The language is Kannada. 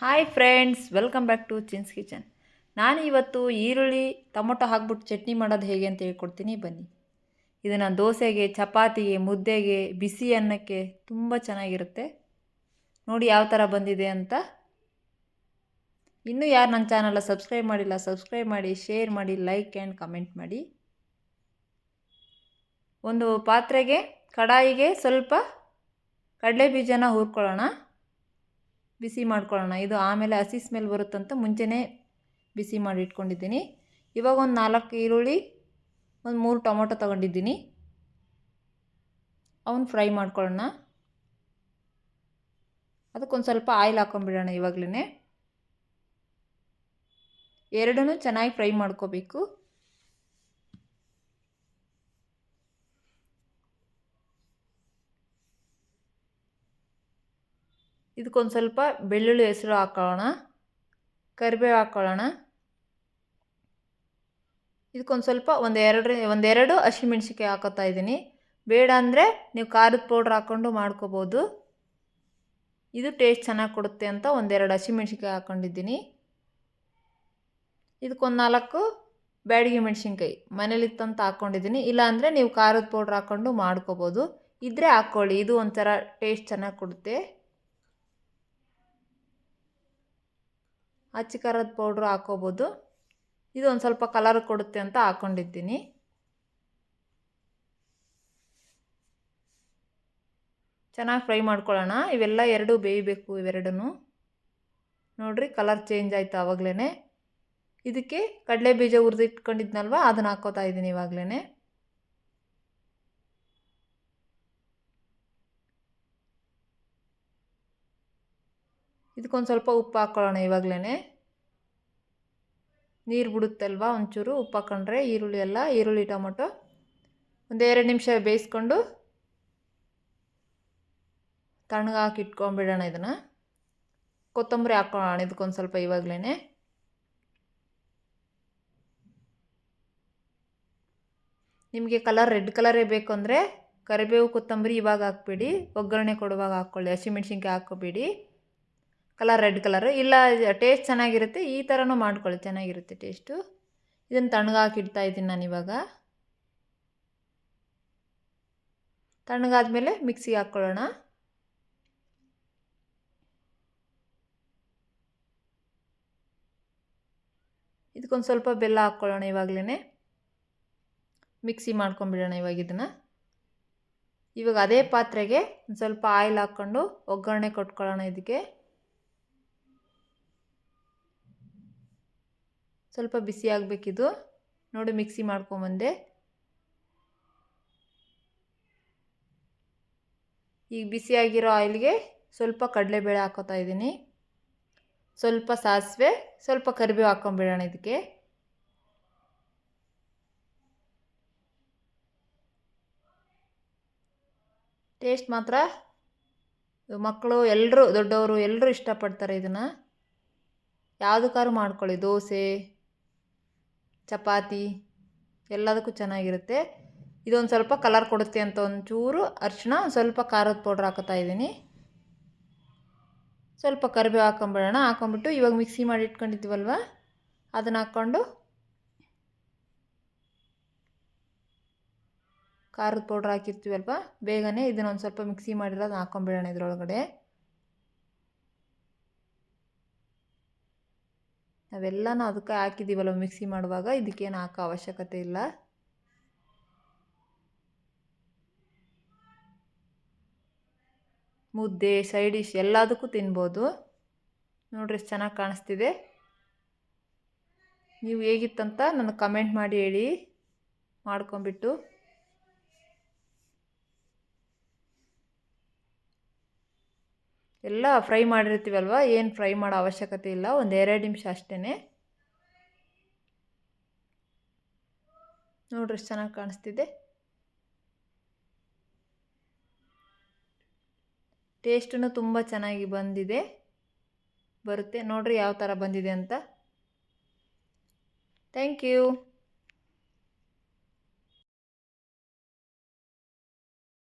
Hi friends welcome back to Chin's kitchen ನಾನು ಇವತ್ತು ಈರುಳ್ಳಿ, ಟೊಮೊಟೊ ಹಾಕ್ಬಿಟ್ಟು ಚಟ್ನಿ ಮಾಡೋದು ಹೇಗೆ ಅಂತ ಹೇಳ್ಕೊಡ್ತೀನಿ, ಬನ್ನಿ. ಇದನ್ನು ದೋಸೆಗೆ, ಚಪಾತಿಗೆ, ಮುದ್ದೆಗೆ, ಬಿಸಿ ಅನ್ನಕ್ಕೆ ತುಂಬ ಚೆನ್ನಾಗಿರುತ್ತೆ. ನೋಡಿ ಯಾವ ಥರ ಬಂದಿದೆ ಅಂತ. ಇನ್ನೂ ಯಾರು ನನ್ನ ಚಾನಲ್ಲ ಸಬ್ಸ್ಕ್ರೈಬ್ ಮಾಡಿಲ್ಲ, ಸಬ್ಸ್ಕ್ರೈಬ್ ಮಾಡಿ, ಶೇರ್ ಮಾಡಿ, ಲೈಕ್ ಆ್ಯಂಡ್ ಕಮೆಂಟ್ ಮಾಡಿ. ಒಂದು ಪಾತ್ರೆಗೆ, ಕಡಾಯಿಗೆ ಸ್ವಲ್ಪ ಕಡಲೆ ಬೀಜನ ಹುರ್ಕೊಳ್ಳೋಣ. ಬಿಸಿ ಮಾಡ್ಕೊಳ್ಳೋಣ. ಇದು ಆಮೇಲೆ ಹಸಿ ಸ್ಮೆಲ್ ಬರುತ್ತಂತ ಮುಂಚೆನೇ ಬಿಸಿ ಮಾಡಿ ಇಟ್ಕೊಂಡಿದ್ದೀನಿ. ಇವಾಗ ಒಂದು ನಾಲ್ಕು ಈರುಳ್ಳಿ, ಒಂದು ಮೂರು ಟೊಮೊಟೊ ತೊಗೊಂಡಿದ್ದೀನಿ. ಅವನ್ನ ಫ್ರೈ ಮಾಡ್ಕೊಳ್ಳೋಣ. ಅದಕ್ಕೊಂದು ಸ್ವಲ್ಪ ಆಯಿಲ್ ಹಾಕೊಂಡ್ಬಿಡೋಣ ಇವಾಗಲೇ ಎರಡನ್ನೂ ಚೆನ್ನಾಗಿ ಫ್ರೈ ಮಾಡ್ಕೋಬೇಕು. ಇದಕ್ಕೊಂದು ಸ್ವಲ್ಪ ಬೆಳ್ಳುಳ್ಳಿ ಹೆಸರು ಹಾಕೊಳ್ಳೋಣ, ಕರಿಬೇವು ಹಾಕ್ಕೊಳ್ಳೋಣ ಇದಕ್ಕೊಂದು ಸ್ವಲ್ಪ ಒಂದು ಎರಡು ಒಂದೆರಡು ಹಸಿಮೆಣ್ಸಿಕಾಯಿ ಹಾಕೋತಾ ಇದ್ದೀನಿ. ಬೇಡ ಅಂದರೆ ನೀವು ಖಾರದ ಪೌಡ್ರ್ ಹಾಕ್ಕೊಂಡು ಮಾಡ್ಕೋಬೋದು. ಇದು ಟೇಸ್ಟ್ ಚೆನ್ನಾಗಿ ಕೊಡುತ್ತೆ ಅಂತ ಒಂದೆರಡು ಹಸಿಮೆಣ್ಸಿನ್ಕಾಯಿ ಹಾಕ್ಕೊಂಡಿದ್ದೀನಿ ಇದಕ್ಕೊಂದು ನಾಲ್ಕು ಬ್ಯಾಡಿಗೆ ಮೆಣಸಿನ್ಕಾಯಿ ಮನೇಲಿತ್ತಂತ ಹಾಕ್ಕೊಂಡಿದ್ದೀನಿ ಇಲ್ಲಾಂದರೆ ನೀವು ಖಾರದ ಪೌಡ್ರ್ ಹಾಕ್ಕೊಂಡು ಮಾಡ್ಕೋಬೋದು. ಇದ್ದರೆ ಹಾಕ್ಕೊಳ್ಳಿ ಇದು ಒಂಥರ ಟೇಸ್ಟ್ ಚೆನ್ನಾಗಿ ಕೊಡುತ್ತೆ. ಅಚ್ಚ ಖಾರದ ಪೌಡ್ರು ಹಾಕೋಬೋದು. ಇದು ಒಂದು ಸ್ವಲ್ಪ ಕಲರ್ ಕೊಡುತ್ತೆ ಅಂತ ಹಾಕ್ಕೊಂಡಿದ್ದೀನಿ ಚೆನ್ನಾಗಿ ಫ್ರೈ ಮಾಡ್ಕೊಳ್ಳೋಣ. ಇವೆಲ್ಲ ಎರಡೂ ಬೇಯಬೇಕು ಇವೆರಡೂ ನೋಡಿರಿ ಕಲರ್ ಚೇಂಜ್ ಆಯಿತು ಆವಾಗಲೇ ಇದಕ್ಕೆ ಕಡಲೆ ಬೀಜ ಹುರಿದಿಟ್ಕೊಂಡಿದ್ನಲ್ವ? ಅದನ್ನು ಹಾಕೋತಾ ಇದ್ದೀನಿ ಇವಾಗಲೇ ಇದಕ್ಕೊಂದು ಸ್ವಲ್ಪ ಉಪ್ಪು ಹಾಕ್ಕೊಳ್ಳೋಣ ಇವಾಗಲೇ ನೀರು ಬಿಡುತ್ತಲ್ವ ಒಂಚೂರು ಉಪ್ಪು ಹಾಕ್ಕೊಂಡ್ರೆ ಈರುಳ್ಳಿ ಎಲ್ಲ, ಈರುಳ್ಳಿ, ಟೊಮೊಟೊ ಒಂದು ಎರಡು ನಿಮಿಷ ಬೇಯಿಸ್ಕೊಂಡು ತಣ್ಣಗೆ ಹಾಕಿ ಇಟ್ಕೊಂಡ್ಬಿಡೋಣ ಇದನ್ನು. ಕೊತ್ತಂಬರಿ ಹಾಕ್ಕೊಳ್ಳೋಣ ಇದಕ್ಕೊಂದು ಸ್ವಲ್ಪ ಇವಾಗಲೇ ನಿಮಗೆ ಕಲರ್ ರೆಡ್ ಕಲರೇ ಬೇಕು ಅಂದರೆ ಕರಿಬೇವು, ಕೊತ್ತಂಬರಿ ಇವಾಗ ಹಾಕ್ಬೇಡಿ. ಒಗ್ಗರಣೆ ಕೊಡುವಾಗ ಹಾಕ್ಕೊಳ್ಳಿ ಹಸಿಮೆಣ್ಸಿನ್ಕಾಯಿ ಹಾಕ್ಕೋಬೇಡಿ. Colour red colour. ಇಲ್ಲ, ಟೇಸ್ಟ್ ಚೆನ್ನಾಗಿರುತ್ತೆ. ಈ ಥರನೂ ಮಾಡ್ಕೊಳ್ಳಿ. ಚೆನ್ನಾಗಿರುತ್ತೆ ಟೇಸ್ಟು. ಇದನ್ನು ತಣ್ಣಗಾಕಿಡ್ತಾ ಇದ್ದೀನಿ ನಾನು ಇವಾಗ. ತಣ್ಣಗಾದ್ಮೇಲೆ ಮಿಕ್ಸಿಗೆ ಹಾಕ್ಕೊಳ್ಳೋಣ. ಇದಕ್ಕೊಂದು ಸ್ವಲ್ಪ ಬೆಲ್ಲ ಹಾಕ್ಕೊಳ್ಳೋಣ ಇವಾಗಲೇ ಮಿಕ್ಸಿ ಮಾಡ್ಕೊಂಬಿಡೋಣ ಇವಾಗ ಇದನ್ನು. ಇವಾಗ ಅದೇ ಪಾತ್ರೆಗೆ ಒಂದು ಸ್ವಲ್ಪ ಆಯಿಲ್ ಹಾಕ್ಕೊಂಡು ಒಗ್ಗರಣೆ ಕೊಟ್ಕೊಳ್ಳೋಣ ಇದಕ್ಕೆ. ಸ್ವಲ್ಪ ಬಿಸಿ ಆಗಬೇಕಿದು. ನೋಡಿ ಮಿಕ್ಸಿ ಮಾಡ್ಕೊಂಬಂದೆ ಈಗ ಬಿಸಿಯಾಗಿರೋ ಆಯಿಲ್ಗೆ ಸ್ವಲ್ಪ ಕಡಲೆಬೇಳೆ ಹಾಕೋತಾ ಇದ್ದೀನಿ. ಸ್ವಲ್ಪ ಸಾಸಿವೆ, ಸ್ವಲ್ಪ ಕರಿಬೇವು ಹಾಕೊಂಬಿಡೋಣ ಇದಕ್ಕೆ. ಟೇಸ್ಟ್ ಮಾತ್ರ ಮಕ್ಕಳು ಎಲ್ಲರೂ ದೊಡ್ಡವರು ಎಲ್ಲರೂ ಇಷ್ಟಪಡ್ತಾರೆ ಇದನ್ನು. ಯಾವುದಕ್ಕಾದ್ರೂ ಮಾಡ್ಕೊಳ್ಳಿ, ದೋಸೆ. ಚಪಾತಿ ಎಲ್ಲದಕ್ಕೂ ಚೆನ್ನಾಗಿರುತ್ತೆ. ಇದೊಂದು ಸ್ವಲ್ಪ ಕಲರ್ ಕೊಡುತ್ತೆ ಅಂತ ಒಂಚೂರು ಒಂದು ಸ್ವಲ್ಪ ಖಾರದ ಪೌಡ್ರ್ ಹಾಕೋತಾ ಇದ್ದೀನಿ. ಸ್ವಲ್ಪ ಕರಿಬೇವು ಹಾಕೊಂಬಿಡೋಣ. ಹಾಕೊಂಬಿಟ್ಟು ಇವಾಗ ಮಿಕ್ಸಿ ಮಾಡಿ ಇಟ್ಕೊಂಡಿದ್ದೀವಲ್ವ ಅದನ್ನು ಹಾಕ್ಕೊಂಡು ಖಾರದ ಪೌಡ್ರ್ ಹಾಕಿರ್ತೀವಲ್ವ? ಬೇಗನೆ ಇದನ್ನ ಒಂದು ಸ್ವಲ್ಪ ಮಿಕ್ಸಿ ಮಾಡಿರೋದು ಹಾಕೊಂಬಿಡೋಣ ಇದರೊಳಗಡೆ. ನಾವೆಲ್ಲನೂ ಅದಕ್ಕೆ ಹಾಕಿದ್ದೀವಲ್ಲ ಮಿಕ್ಸಿ ಮಾಡುವಾಗ ಇದಕ್ಕೇನು ಹಾಕೋ ಅವಶ್ಯಕತೆ ಇಲ್ಲ. ಮುದ್ದೆ ಸೈಡ್ ಡಿಶ್ ಎಲ್ಲದಕ್ಕೂ ತಿನ್ಬೋದು. ನೋಡ್ರಿ ಎಷ್ಟು ಚೆನ್ನಾಗಿ ಕಾಣಿಸ್ತಿದೆ. ನೀವು ಹೇಗಿತ್ತಂತ ನನಗೆ ಕಮೆಂಟ್ ಮಾಡಿ ಹೇಳಿ. ಮಾಡ್ಕೊಂಬಿಟ್ಟು ಎಲ್ಲ ಫ್ರೈ ಮಾಡಿರ್ತೀವಲ್ವ? ಏನು ಫ್ರೈ ಮಾಡೋ ಅವಶ್ಯಕತೆ ಇಲ್ಲ. ಒಂದು ಎರಡು ನಿಮಿಷ ಅಷ್ಟೇ ನೋಡ್ರಿ ಚೆನ್ನಾಗಿ ಕಾಣಿಸ್ತಿದೆ. ಟೇಸ್ಟೂ ತುಂಬ ಚೆನ್ನಾಗಿ ಬಂದಿದೆ. ಬರುತ್ತೆ. ನೋಡ್ರಿ, ಯಾವ ಥರ ಬಂದಿದೆ ಅಂತ. Thank you.